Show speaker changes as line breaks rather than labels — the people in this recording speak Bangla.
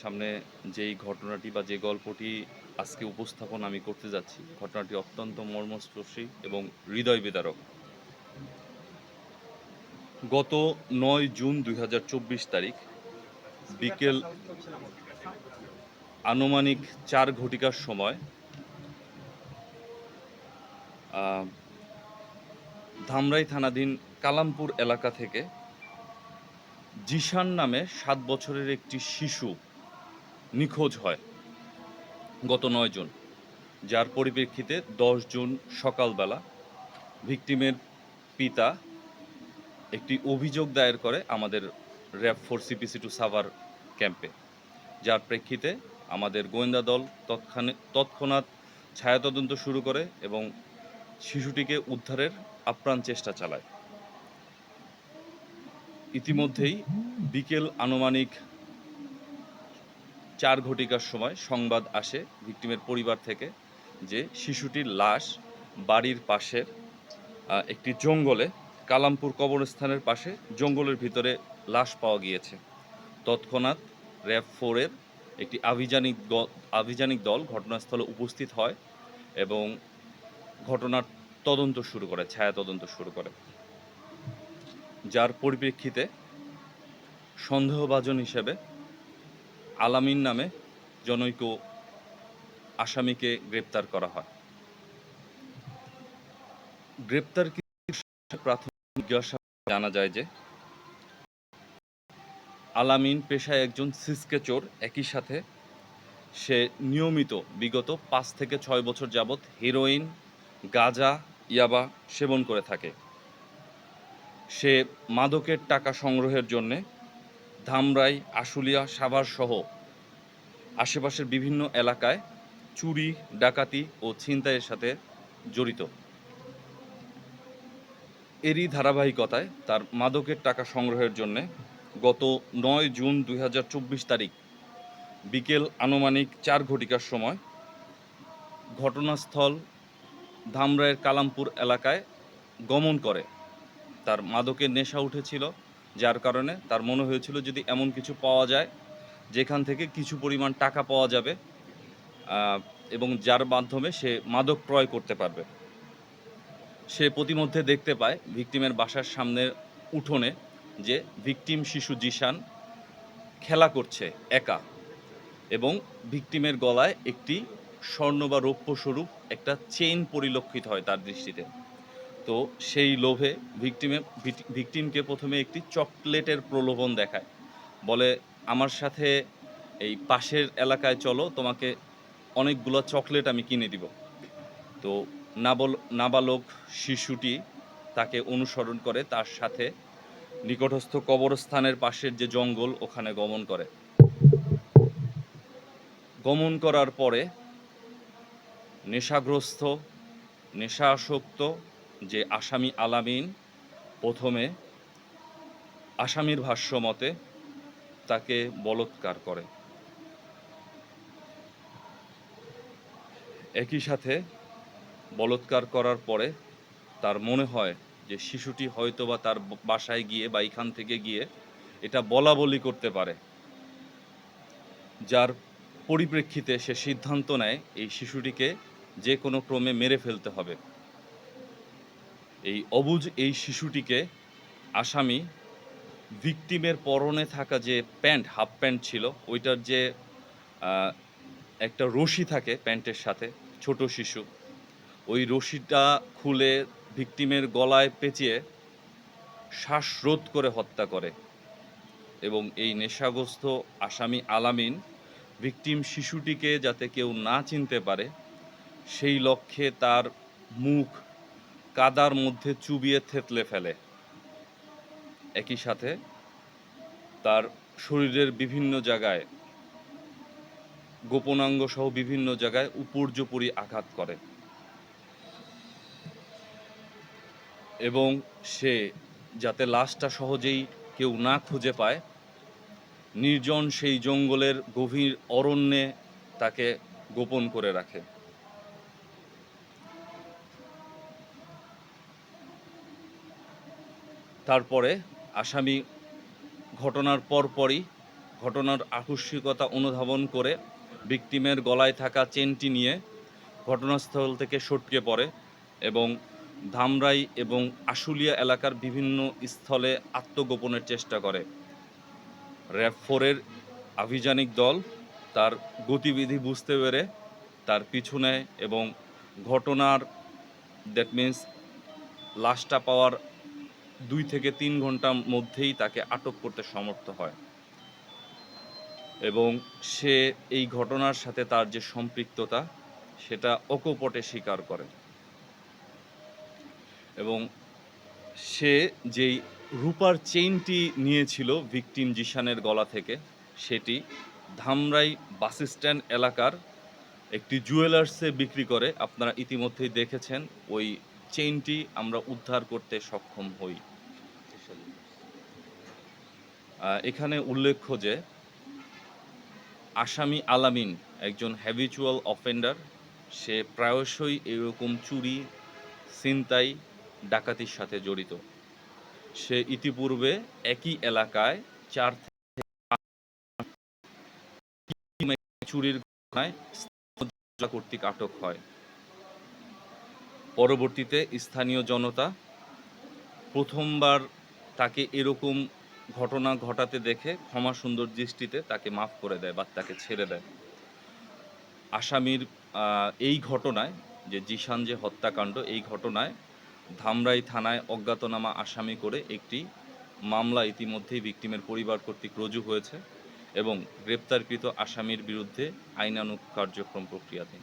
সামনে যেই ঘটনাটি বা যে গল্পটি আজকে উপস্থাপন আমি করতে যাচ্ছি, ঘটনাটি অত্যন্ত মর্মস্পর্শী এবং হৃদয় বিদারক। গত নয় জুন দুই হাজার চব্বিশ তারিখ বিকেল আনুমানিক চার ঘটিকার সময় ধামরাই থানাধীন কালামপুর এলাকা থেকে জিশান নামে সাত বছরের একটি শিশু নিখোঁজ হয়। গত নয় জন, যার পরিপ্রেক্ষিতে দশ জুন সকালবেলা ভিকটিমের পিতা একটি অভিযোগ দায়ের করে আমাদের RAB four CPC two Savar ক্যাম্পে, যার প্রেক্ষিতে আমাদের গোয়েন্দা দল তৎক্ষণে তৎক্ষণাৎ ছায়াতদন্ত শুরু করে এবং শিশুটিকে উদ্ধারের আপ্রাণ চেষ্টা চালায়। ইতিমধ্যেই বিকেল আনুমানিক চার ঘটিকার সময় সংবাদ আসে ভিকটিমের পরিবার থেকে যে শিশুটির লাশ বাড়ির পাশের একটি জঙ্গলে, কালামপুর কবরস্থানের পাশে জঙ্গলের ভিতরে লাশ পাওয়া গিয়েছে। তৎক্ষণাৎ র্যাব ফোরের একটি আভিযানিক আভিযানিক দল ঘটনাস্থলে উপস্থিত হয় এবং ঘটনার তদন্ত শুরু করে, ছায়া তদন্ত শুরু করে। যার পরিপ্রেক্ষিতে সন্দেহভাজন হিসেবে আলামিন নামে জনৈক আসামিকে গ্রেপ্তার করা হয়। গ্রেপ্তার প্রাথমিক জিজ্ঞাসাবাদে জানা যায় যে, আলামিন পেশায় একজন সিসকে চোর, একই সাথে সে নিয়মিত বিগত পাঁচ থেকে ছয় বছর যাবৎ হিরোইন, গাঁজা, ইয়াবা সেবন করে থাকে। সে মাদকের টাকা সংগ্রহের জন্যে ধামরাই, আশুলিয়া সাভারসহ আশেপাশের বিভিন্ন এলাকায় চুরি, ডাকাতি ও ছিনতাইয়ের সাথে জড়িত। এরই ধারাবাহিকতায় তার মাদকের টাকা সংগ্রহের জন্যে গত নয় জুন দুই হাজার চব্বিশ তারিখ বিকেল আনুমানিক চার ঘটিকার সময় ঘটনাস্থল ধামরাইয়ের কালামপুর এলাকায় গমন করে। তার মাদকের নেশা উঠেছিল যার কারণে তার মনে হয়েছিল যদি এমন কিছু পাওয়া যায়, যেখান থেকে কিছু পরিমাণ টাকা পাওয়া যাবে এবং যার মাধ্যমে সে মাদক ক্রয় করতে পারবে। সে প্রতিমধ্যে দেখতে পায় ভিকটিমের বাসার সামনের উঠোনে যে ভিকটিম শিশু জিশান খেলা করছে একা এবং ভিকটিমের গলায় একটি স্বর্ণ বা রৌপ্যস্বরূপ একটা চেইন পরিলক্ষিত হয় তার দৃষ্টিতে। তো সেই লোভে ভিকটিমে ভিকটিমকে প্রথমে একটি চকলেটের প্রলোভন দেখায়। বলে, আমার সাথে এই পাশের এলাকায় চলো, তোমাকে অনেকগুলো চকলেট আমি কিনে দিব। তো নাবল, নাবালক শিশুটি তাকে অনুসরণ করে, তার সাথে নিকটস্থ কবরস্থানের পাশের যে জঙ্গল, ওখানে গমন করে। গমন করার পরে নেশাগ্রস্ত নেশা আসক্ত যে আসামি আলামিন প্রথমে আসামির ভাষ্য মতে তাকে বলৎকার করে। একই সাথে বলৎকার করার পরে তার মনে হয় যে শিশুটি হয়তোবা তার বাসায় গিয়ে বা এখান থেকে গিয়ে এটা বলা বলি করতে পারে। যার পরিপ্রেক্ষিতে সে সিদ্ধান্ত নেয় এই শিশুটিকে যে কোনো ক্রমে মেরে ফেলতে হবে। এই অবুজ এই শিশুটিকে আসামি ভিকটিমের পরনে থাকা যে প্যান্ট, হাফ প্যান্ট ছিল, ওইটার যে একটা রশি থাকে প্যান্টের সাথে, ছোট শিশু, ওই রশিটা খুলে ভিকটিমের গলায় পেঁচিয়ে শ্বাসরোধ করে হত্যা করে এবং এই নেশাগ্রস্ত আসামি আলামিন ভিকটিম শিশুটিকে যাতে কেউ না চিনতে পারে, সেই লক্ষ্যে তার মুখ কাদার মধ্যে চুবিয়ে থেতলে ফেলে। একই সাথে তার শরীরের বিভিন্ন জায়গায় গোপনাঙ্গ সহ বিভিন্ন জায়গায় উপর্যুপরি আঘাত করে। এবং সে যাতে লাশটা সহজেই কেউ না খুঁজে পায়, নির্জন সেই জঙ্গলের গভীর অরণ্যে তাকে গোপন করে রাখে। তারপরে আসামি ঘটনার পরপরই ঘটনার আকস্মিকতা অনুধাবন করে ভিকটিমের গলায় থাকা চেনটি নিয়ে ঘটনাস্থল থেকে সটকে পড়ে এবং ধামরাই এবং আশুলিয়া এলাকার বিভিন্ন স্থলে আত্মগোপনের চেষ্টা করে। র্যাব ফোরের আভিযানিক দল তার গতিবিধি বুঝতে পেরে তার পিছু নেয় এবং ঘটনার দ্যাট মিন্স লাশটা পাওয়ার দুই থেকে তিন ঘণ্টার মধ্যেই তাকে আটক করতে সমর্থ হয়। এবং সে এই ঘটনার সাথে তার যে সম্পৃক্ততা, সেটা অকপটে স্বীকার করে। এবং সে যেই রূপার চেইনটি নিয়েছিল ভিকটিম জিশানের গলা থেকে, সেটি ধামরাই বাস স্ট্যান্ড এলাকার একটি জুয়েলার্সে বিক্রি করে। আপনারা ইতিমধ্যেই দেখেছেন, ওই চেইনটি আমরা উদ্ধার করতে সক্ষম হই। এখানে উল্লেখ্য যে আসামি আলামিন একজন হ্যাবিচুয়াল অফেন্ডার সে প্রায়শই এরকম চুরি, ছিনতাই, ডাকাতির সাথে জড়িত। সে ইতিপূর্বে একই এলাকায় চার চুরির ঘটনায় কর্তৃক আটক হয়। পরবর্তীতে স্থানীয় জনতা প্রথমবার তাকে এরকম ঘটনা ঘটাতে দেখে ক্ষমা সুন্দর দৃষ্টিতে তাকে মাফ করে দেয় বা তাকে ছেড়ে দেয়। আসামির এই ঘটনায় যে জিশান যে হত্যাকাণ্ড, এই ঘটনায় ধামরাই থানায় অজ্ঞাতনামা আসামি করে একটি মামলা ইতিমধ্যেই ভিকটিমের পরিবার কর্তৃক রুজু হয়েছে এবং গ্রেপ্তারকৃত আসামির বিরুদ্ধে আইনানুগ কার্যক্রম প্রক্রিয়াধীন।